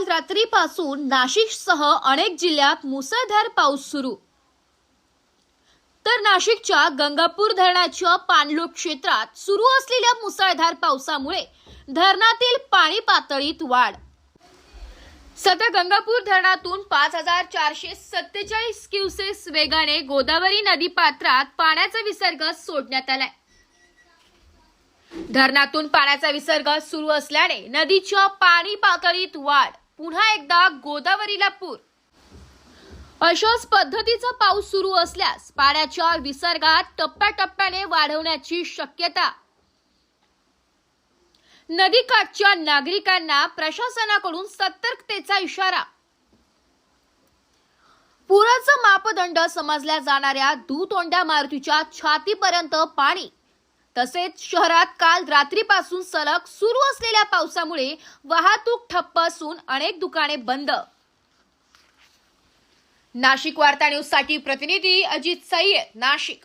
काल रात्रीपासून नाशिकसह अनेक जिल्ह्यात मुसळधार पाऊस सुरू. तर नाशिकच्या गंगापूर धरणाच्या पाणलोट क्षेत्रात सुरू असलेल्या मुसळधार पावसामुळे धरणातील पाणी पातळीत वाढ. सध्या गंगापूर धरणातून पाच हजार चारशे सत्तेचाळीस क्युसेस वेगाने गोदावरी नदी पात्रात पाण्याचा विसर्ग सोडण्यात आलाय. धरणातून पाण्याचा विसर्ग सुरू असल्याने नदीच्या पाणी पातळीत वाढ. पुन्हा एकदा गोदावरीला पूर. अशाच पद्धतीचा पाऊस सुरू असल्यास पाण्याच्या विसर्गात टप्प्याटप्प्याने वाढवण्याची शक्यता. नदीकाठच्या नागरिकांना प्रशासनाकडून सतर्कतेचा इशारा. पुराचा मापदंड समजल्या जाणाऱ्या दुतोंड्या मारुतीच्या छातीपर्यंत पाणी तसेच शहरात काल रात्रीपासून सलग सुरू असलेल्या पावसामुळे वाहतूक ठप्प असून अनेक दुकाने बंद. नाशिक वार्ता न्यूजसाठी प्रतिनिधी अजित सय्यद नाशिक.